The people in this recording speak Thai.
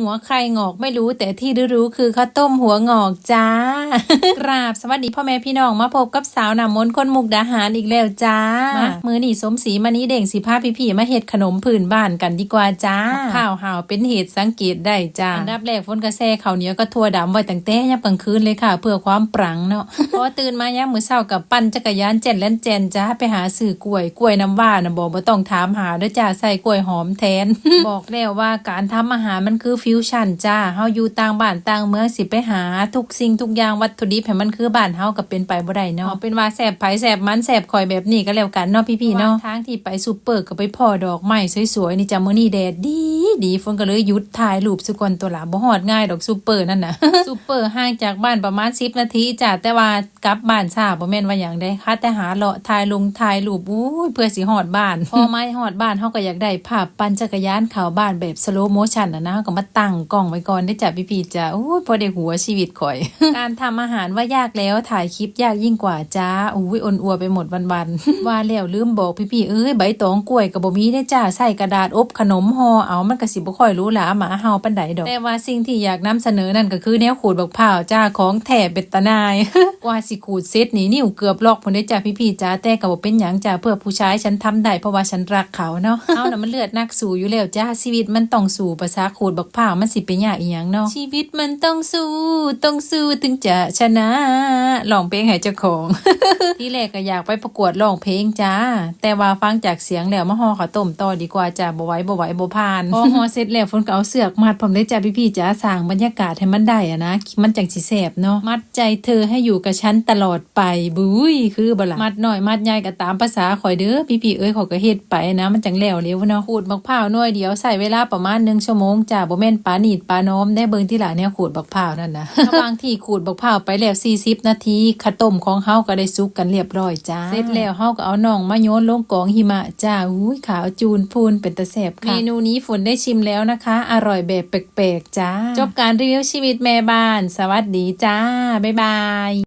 หัวใครงอกไม่รู้แต่ที่รู้ๆคือข้าวต้มหัวงอกจ้า กราบสวัสดีพ่อแม่พี่น้องมาพบกับสาวหนามนคนมุกดาหารอีกแล้วจ้ามามือนี่สมศรีมานี้เด่งสิพาพี่ๆมาเฮ็ดขนมพื้นบ้านกันดีกว่าจ้าข้าวหาวเป็นเหตุสังเกตได้จ้าอันดับแรกฝนกระแซข้าวเหนียวก็ทั่วดำไว้ตั้งแต่ยามกลางคืนเลยค่ะ เพื่อความปรังเนาะพอตื่นมายามมื้อเช้ากับปั่นจักรยานเจนเล่นเจนจ้าไปหาซื้อกล้วยกล้วยน้ำว้านะบอกบ่ต้องถามหาเด้อจ้าใส่กล้วยหอมแทน บอกแล้วว่าการทำอาหารมันคือฟิวชั่นจ้าเฮาอยู่ต่างบ้านต่างเมืองสิไปหา ทุกสิ่งทุกอย่างวัตถุดิบให้มันคือบ้านเฮาก็เป็นไปบ่ได้เนาะเป็นว่าแสบไผแสบมันแสบคอยแบบนี้ก็แล้วกันเนาะพี่ๆเนาะทางที่ไปซูเปอร์ก็ไปพ่อดอกไม้สวยๆนี่จ้ามื้อนี้แดดดี ดีฝนก็เลยหยุดถ่ายรูปสุกอนตัวหลาบ่ฮอดง่ายดอกซูเปอร์นั่นน่ะซูเปอร์ห่างจากบ้านประมาณ10นาทีจ้าแต่ว่ากลับบ้านช้าบ่แม่นว่าหยังได้ค่ะแต่หาเลาะถ่ายลงถ่ายรูปอู้เพื่อสิฮอดบ้าน พอไม้ฮอดบ้านเฮาก็อยากได้ภาพปั่นจักรยานข้าบ้านแบบสโลโมชันน่ะนะก็มาตั้งกล้องไว้ก่อนได้จ้ะพี่ๆจ้าอู้ยพอได้หัวชีวิตข่อย การทำอาหารว่ายากแล้วถ่ายคลิปยากยิ่งกว่าจ้าอุ้ยอ่นอัวไปหมดวันๆว่าแล้วลืมบอกพี่ๆเอ้ยใบตองกล้วยก็บ่มีได้จ้าใส่กระดาษอบขนมห่อเอามันก็สิบ่ค่อยรู้หลาหมาเฮาปานใดดอก แต่ว่าสิ่งที่อยากนำเสนอนั่นก็คือแนวขูดบักพร้าวจ้าของแถบเบ็ดตะนายกว่าสิขูดเซตนี่นิ้วเกือบลอกพุ่นได้อจ้าพี่ๆจ้าแต่ก็บ่เป็นหยังจ้าเพื่อผู้ชายฉันทำได้เพราะว่าฉันรักเขาเนาะเอาน่ะมันเลือดนักสู้อยู่แล้วจ้าชีวิตมันต้องสู้ภาษาขูดบักพร้าวมันสิเป็นยากอีหยังเนาะชีวิตมันต้องสู้ต้องสู้ถึงจะชนะร้องเพลงให้เจ้าของที่แรกก็อยากไปประกวดร้องเพลงจ้า แต่ว่าฟังจากเสียงแล้วมาห่อข้าวต้มต่อดีกว่าจ้าบ่ไหวบ่ไหวบ่ผ่านพอห่อเสร็จแล้วฝนก็เอาเสือกมัดผมได้จ้าพี่ๆจ้าสร้างบรรยากาศให้มันได้อะนะ มันจังสิแสบเนาะมัดใจเธอให้อยู่กับฉันตลอดไปบุ้ยคือบ่ล่ะมัดหน่อยมัดใหญ่ก็ตามภาษาข่อยเด้อพี่ๆเอ้ยขอยก็เฮ็ดไปนะ มันจังแล้วเร็วเนาะขูดบักพร้าวหน่อยเดียวใส่เวลาประมาณ1ชั่วโมงจ้าบ่แม่นปาหนีดปาน้อมได้เบิ่งที่หลาเนี่ยขูดบักพร้าวนั่นนะระหว่างที่ขูดบักพร้าวไปแล้ว40นาทีข้าต้มของเฮาก็ได้สุกกันเรียบร้อยจ้าเสร็จแล้วเฮาก็เอาน่องมาโยนลงกองหิมะจ้าอุ้ยขาวจูนพูนเป็นตะแสบค่ะเมนูนี้ฝนได้ชิมแล้วนะคะ อร่อยแบบแปลกๆจ้า จบการรีวิวชีวิตแม่บ้าน สวัสดีจ้า บ๊ายบาย